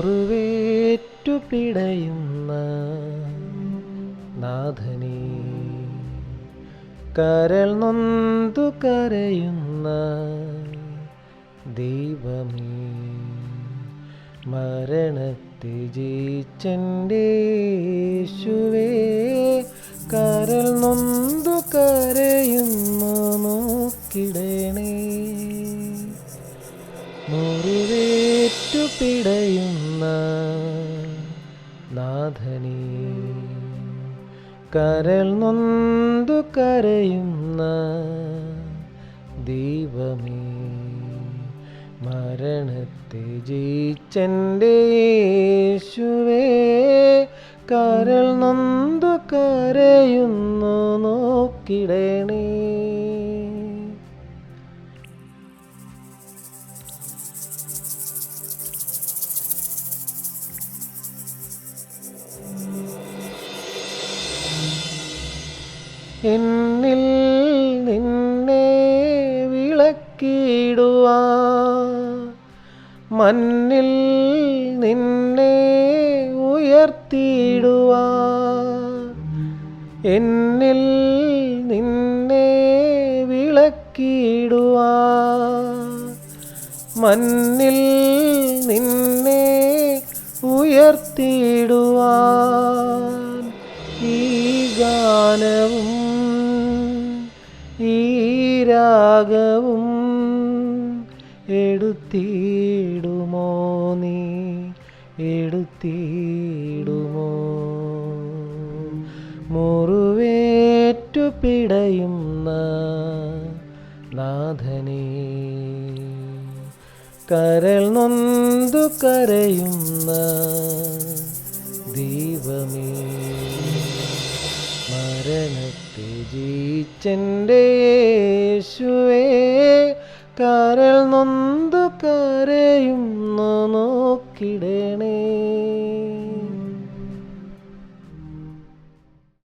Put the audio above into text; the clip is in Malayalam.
മുറിവേറ്റു പിടയുന്ന നാഥനേ കരൽ നൊന്തു കരയുന്ന ദൈവമേ മരണത്തെ ജയിച്ചന്റെ മുറിവേറ്റു പിടയുന്ന നാഥനേ കരൽ നൊന്തു കരയുന്ന ദൈവമേ മരണത്തെ ജയിച്ചന്റെ യേശുവേ കരൾ നൊന്തു കരയുന്നു നോക്കിടണേ. എന്നിൽ നിന്നെ വിളക്കിടുവാ. മണ്ണിൽ നിന്നെ ഉയർത്തിയിടുവാ. എന്നിൽ നിന്നെ വിളക്കിടുവാ. മണ്ണിൽ നിന്നെ ഉയർത്തിയിടുവാൻ രാഗവും എടുത്തിടുമോ നീ? എടുത്തിടുമോ? മുറിവേറ്റു പിടയുന്ന നാഥനേ കരൾ നൊന്തു കരയുന്ന മരണത്തെ ജയിച്ചന്റെ യേശുവേ കരൾ നൊന്തു കരയും നോക്കിടണേ.